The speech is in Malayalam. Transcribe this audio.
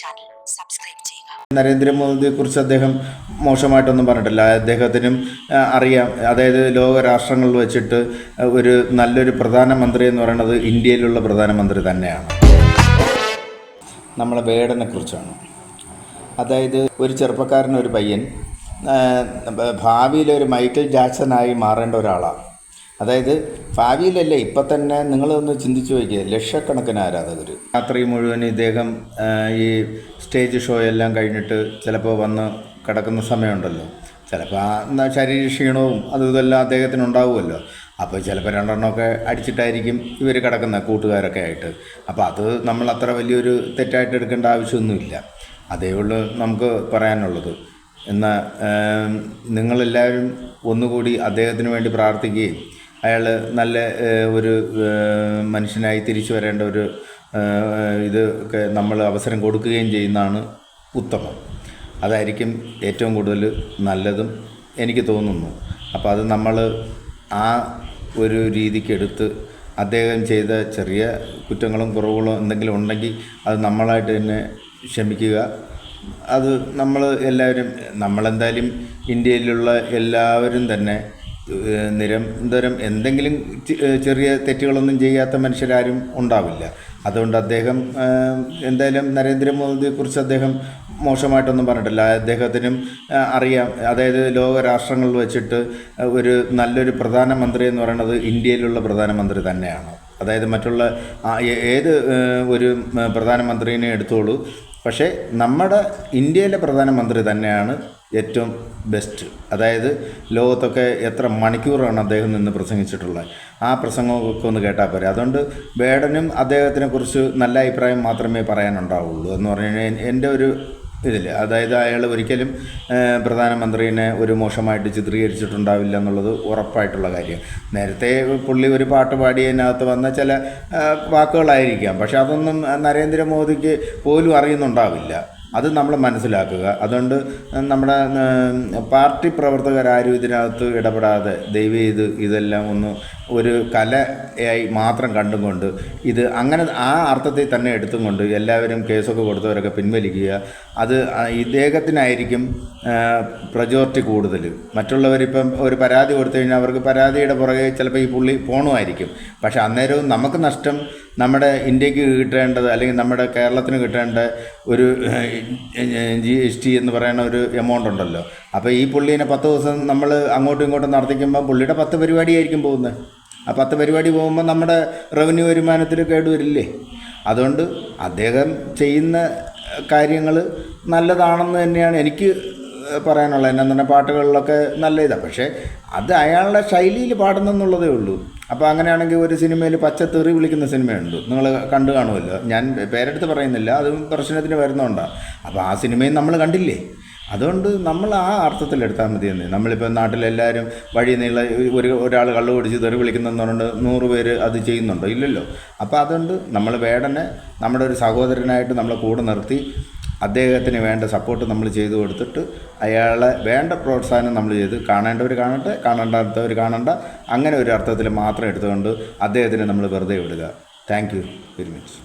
ചാനൽ സബ്സ്ക്രൈബ് ചെയ്യുക. നരേന്ദ്രമോദിയെക്കുറിച്ച് അദ്ദേഹം മോശമായിട്ടൊന്നും പറഞ്ഞിട്ടില്ല. അദ്ദേഹത്തിനും അറിയാം. അതായത് ലോക രാഷ്ട്രങ്ങളിൽ വെച്ചിട്ട് ഒരു നല്ലൊരു പ്രധാനമന്ത്രി എന്ന് പറയുന്നത് ഇന്ത്യയിലുള്ള പ്രധാനമന്ത്രി തന്നെയാണ്. നമ്മളെ വേടനെ കുറിച്ചാണ് അതായത് ഒരു ചെറുപ്പക്കാരൻ ഒരു പയ്യൻ ഭാവിയിലൊരു മൈക്കിൾ ജാക്സനായി മാറേണ്ട ഒരാളാണ്. അതായത് ഭാവിയിലല്ലേ ഇപ്പം തന്നെ നിങ്ങളൊന്ന് ചിന്തിച്ചു നോക്കിയേ ലക്ഷക്കണക്കിന് ആരാധകർ രാത്രി മുഴുവൻ ഇദ്ദേഹം ഈ സ്റ്റേജ് ഷോ എല്ലാം കഴിഞ്ഞിട്ട് ചിലപ്പോൾ വന്ന് കിടക്കുന്ന സമയമുണ്ടല്ലോ. ചിലപ്പോൾ ആ ശരീര ക്ഷീണവും അതും ഇതെല്ലാം അദ്ദേഹത്തിന് ഉണ്ടാവുമല്ലോ. അപ്പോൾ ചിലപ്പോൾ രണ്ടെണ്ണമൊക്കെ അടിച്ചിട്ടായിരിക്കും ഇവർ കിടക്കുന്ന കൂട്ടുകാരൊക്കെ ആയിട്ട്. അപ്പോൾ അത് നമ്മൾ അത്ര വലിയൊരു തെറ്റായിട്ട് എടുക്കേണ്ട ആവശ്യമൊന്നുമില്ല. അതേ ഉള്ളൂ നമുക്ക് പറയാനുള്ളത്. എന്നാൽ നിങ്ങളെല്ലാവരും ഒന്നുകൂടി അദ്ദേഹത്തിന് വേണ്ടി പ്രാർത്ഥിക്കുകയും അയാൾ നല്ല ഒരു മനുഷ്യനായി തിരിച്ചു വരേണ്ട ഒരു ഇത് നമ്മൾ അവസരം കൊടുക്കുകയും ചെയ്യുന്നതാണ് ഉത്തമം. അതായിരിക്കും ഏറ്റവും കൂടുതൽ നല്ലതും എനിക്ക് തോന്നുന്നു. അപ്പോൾ അത് നമ്മൾ ആ ഒരു രീതിക്ക് എടുത്ത് അദ്ദേഹം ചെയ്ത ചെറിയ കുറ്റങ്ങളും കുറവുകളും എന്തെങ്കിലും ഉണ്ടെങ്കിൽ അത് നമ്മളായിട്ട് തന്നെ ക്ഷമിക്കുക. അത് നമ്മൾ എല്ലാവരും നമ്മളെന്തായാലും ഇന്ത്യയിലുള്ള എല്ലാവരും തന്നെ നിരന്തരം എന്തെങ്കിലും ചെറിയ തെറ്റുകളൊന്നും ചെയ്യാത്ത മനുഷ്യരാരും ഉണ്ടാവില്ല. അതുകൊണ്ട് അദ്ദേഹം എന്തായാലും നരേന്ദ്രമോദിയെക്കുറിച്ച് അദ്ദേഹം മോശമായിട്ടൊന്നും പറഞ്ഞിട്ടില്ല. അദ്ദേഹത്തിനും അറിയാം. അതായത് ലോക രാഷ്ട്രങ്ങളിൽ വെച്ചിട്ട് ഒരു നല്ലൊരു പ്രധാനമന്ത്രി എന്ന് പറയുന്നത് ഇന്ത്യയിലുള്ള പ്രധാനമന്ത്രി തന്നെയാണ്. അതായത് മറ്റുള്ള ഏത് ഒരു പ്രധാനമന്ത്രിനെ എടുത്തോളൂ. പക്ഷേ നമ്മുടെ ഇന്ത്യയിലെ പ്രധാനമന്ത്രി തന്നെയാണ് ഏറ്റവും ബെസ്റ്റ് അതായത് ലോകത്തൊക്കെ എത്ര മണിക്കൂറാണ് അദ്ദേഹം നിന്ന് പ്രസംഗിച്ചിട്ടുള്ളത്? ആ പ്രസംഗമൊക്കെ ഒന്ന് കേട്ടാൽ പോരെ. അതുകൊണ്ട് ബേഡനും അദ്ദേഹത്തിനെക്കുറിച്ച് നല്ല അഭിപ്രായം മാത്രമേ പറയാനുണ്ടാവുള്ളൂ എന്ന് പറഞ്ഞു കഴിഞ്ഞാൽ എന്റെ ഒരു ഇതിൽ അതായത് അയാൾ ഒരിക്കലും പ്രധാനമന്ത്രിനെ ഒരു മോശമായിട്ട് ചിത്രീകരിച്ചിട്ടുണ്ടാവില്ല എന്നുള്ളത് ഉറപ്പായിട്ടുള്ള കാര്യം. നേരത്തെ പുള്ളി ഒരു പാട്ട് പാടിയതിനകത്ത് വന്ന ചില വാക്കുകളായിരിക്കാം. പക്ഷെ അതൊന്നും നരേന്ദ്രമോദിക്ക് പോലും അറിയുന്നുണ്ടാവില്ല. അത് നമ്മൾ മനസ്സിലാക്കുക. അതുകൊണ്ട് നമ്മുടെ പാർട്ടി പ്രവർത്തകരാരും ഇതിനകത്ത് ഇടപെടാതെ ദയവ് ചെയ്ത് ഇതെല്ലാം ഒന്ന് ഒരു കലയായി മാത്രം കണ്ടുകൊണ്ട് ഇത് അങ്ങനെ ആ അർത്ഥത്തിൽ തന്നെ എടുത്തും കൊണ്ട് എല്ലാവരും കേസൊക്കെ കൊടുത്തവരൊക്കെ പിൻവലിക്കുക. അത് ഇദ്ദേഹത്തിനായിരിക്കും പ്രജോറിറ്റി കൂടുതൽ മറ്റുള്ളവരിപ്പം ഒരു പരാതി കൊടുത്തു കഴിഞ്ഞാൽ അവർക്ക് പരാതിയുടെ പുറകെ ചിലപ്പോൾ ഈ പുള്ളി പോണുമായിരിക്കും. പക്ഷേ അന്നേരവും നമുക്ക് നഷ്ടം നമ്മുടെ ഇന്ത്യയ്ക്ക് കിട്ടേണ്ടത് അല്ലെങ്കിൽ നമ്മുടെ കേരളത്തിന് കിട്ടേണ്ട ഒരു ജി എസ് ടി എന്ന് പറയുന്ന ഒരു എമൗണ്ട് ഉണ്ടല്ലോ. അപ്പോൾ ഈ പുള്ളീനെ പത്ത് ദിവസം നമ്മൾ അങ്ങോട്ടും ഇങ്ങോട്ടും നടത്തിക്കുമ്പോൾ പുള്ളിയുടെ പത്ത് പരിപാടിയായിരിക്കും പോകുന്നത്. ആ പത്ത് പരിപാടി പോകുമ്പോൾ നമ്മുടെ റവന്യൂ വരുമാനത്തിൽ കേടുവരില്ലേ? അതുകൊണ്ട് അദ്ദേഹം ചെയ്യുന്ന കാര്യങ്ങൾ നല്ലതാണെന്ന് തന്നെയാണ് എനിക്ക് പറയാനുള്ളത് എന്നാ പറഞ്ഞാൽ പാട്ടുകളിലൊക്കെ നല്ല ഇതാണ് പക്ഷേ അത് അയാളുടെ ശൈലിയിൽ പാടുന്നെന്നുള്ളതേ ഉള്ളൂ. അപ്പോൾ അങ്ങനെയാണെങ്കിൽ ഒരു സിനിമയിൽ പച്ച തെറി വിളിക്കുന്ന സിനിമയുണ്ട്. നിങ്ങൾ കണ്ടു കാണുമല്ലോ. ഞാൻ പേരെടുത്ത് പറയുന്നില്ല. അത് പ്രശ്നത്തിന് വരുന്നതുകൊണ്ടാണ് അപ്പോൾ ആ സിനിമയും നമ്മൾ കണ്ടില്ലേ? അതുകൊണ്ട് നമ്മൾ ആ അർത്ഥത്തിൽ എടുത്താൽ മതി എന്ന്. നമ്മളിപ്പോൾ നാട്ടിലെല്ലാവരും വഴി നീള ഒരു ഒരാൾ കള്ളു കുടിച്ച് തെറി വിളിക്കുന്നെന്ന് പറഞ്ഞിട്ട് നൂറ് പേര് അത് ചെയ്യുന്നുണ്ടോ? ഇല്ലല്ലോ. അപ്പോൾ അതുകൊണ്ട് നമ്മൾ വേടനെ നമ്മുടെ ഒരു സഹോദരനായിട്ട് നമ്മളെ കൂടെ നിർത്തി അദ്ദേഹത്തിന് വേണ്ട സപ്പോർട്ട് നമ്മൾ ചെയ്തു കൊടുത്തിട്ട് അയാളെ വേണ്ട പ്രോത്സാഹനം നമ്മൾ ചെയ്ത് കാണേണ്ടവർ കാണട്ടെ കാണേണ്ടാത്തവർ കാണണ്ട. അങ്ങനെ ഒരു അർത്ഥത്തിൽ മാത്രം എടുത്തുകൊണ്ട് അദ്ദേഹത്തിനെ നമ്മൾ വെറുതെ വിടുക. Thank you very much